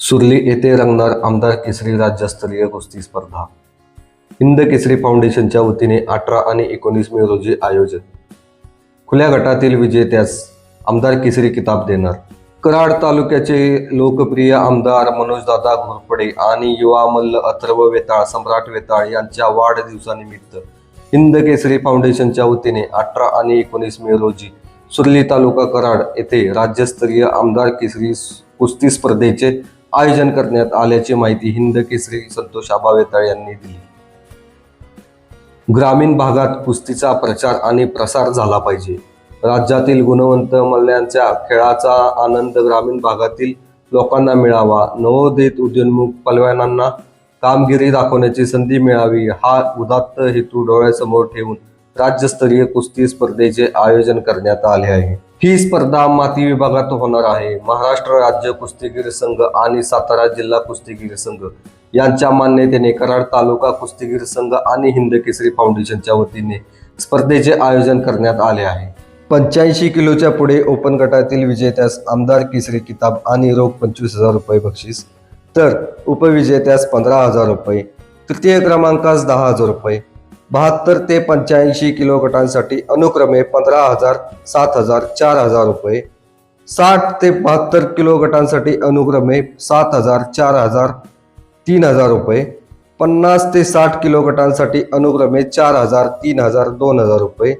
सुरली येथे रंगणार आमदार केसरी राज्यस्तरीय कुस्ती स्पर्धा. हिंद केसरी फाउंडेशनच्या वतीने अठरा आणि एकोणीस मे रोजी आयोजन. खुल्या गटातील विजेत्यास आमदार केसरी किताब देणार. कराड तालुक्याचे लोकप्रिय आमदार मनोजदादा घोरपडे आणि युवा मल्ल अथर्व वेताळ सम्राट वेताळ यांच्या वाढदिवसानिमित्त हिंद केसरी फाउंडेशनच्या वतीने अठरा आणि एकोणीस मे रोजी सुरली तालुका कराड येथे राज्यस्तरीय आमदार केसरी कुस्ती स्पर्धेचे आयोजन करण्यात आल्याची माहिती हिंद केसरी संतोष आबा वेताळ यांनी दिली. ग्रामीण भागात कुस्तीचा प्रचार आणि प्रसार झाला पाहिजे. राज्यातील गुणवंत मल्ल्यांच्या खेळाचा आनंद ग्रामीण भागातील लोकांना मिळावा नवोदित उद्योन्मुख पलवानांना कामगिरी दाखवण्याची संधी मिळावी हा उदात्त हेतू डोळ्यासमोर ठेवून राज्यस्तरीय कुस्ती स्पर्धेचे आयोजन करण्यात आले आहे. ही स्पर्धा माती विभागात होणार आहे. महाराष्ट्र राज्य कुस्तीगीर संघ आणि सातारा जिल्हा कुस्तीगीर संघ यांच्या मान्यतेने कराड तालुका कुस्तीगीर संघ आणि हिंद केसरी फाउंडेशनच्या वतीने स्पर्धेचे आयोजन करण्यात आले आहे. पंच्याऐंशी किलोच्या पुढे ओपन गटातील विजेत्यास आमदार केसरी किताब आणि रोख पंचवीस हजार रुपये बक्षीस तर उपविजेत्यास पंधरा हजार रुपये तृतीय क्रमांकास दहा हजार रुपये बहात्तर ते पंच्याऐंशी किलो गटांसाठी अनुक्रमे पंधरा हजार सात हजार चार हजार रुपये. साठ ते बहात्तर किलो गटांसाठी अनुक्रमे सात हजार चार हजार तीन हजार रुपये. पन्नास ते साठ किलो गटांसाठी अनुक्रमे चार हजार तीन हजार दोन हजार रुपये.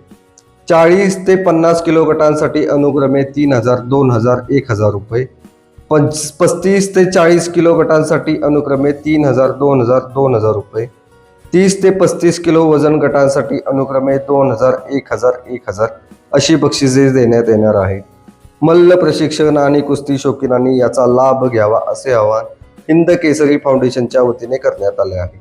चाळीस ते पन्नास किलो गटांसाठी अनुक्रमे तीन हजार दोन हजार एक हजार रुपये. पंच पस्तीस ते चाळीस किलो गटांसाठी अनुक्रमे तीन हजार दोन हजार दोन हजार रुपये. तीस ते पस्तीस किलो वजन गटांसाठी अनुक्रमे दोन हजार एक हजार एक हजार अशी बक्षिसे देण्यात येणार आहे. मल्ल प्रशिक्षण आणि कुस्ती शौकीनांनी याचा लाभ घ्यावा असे आवाहन हिंद केसरी फाउंडेशनच्या वतीने करण्यात आले आहे.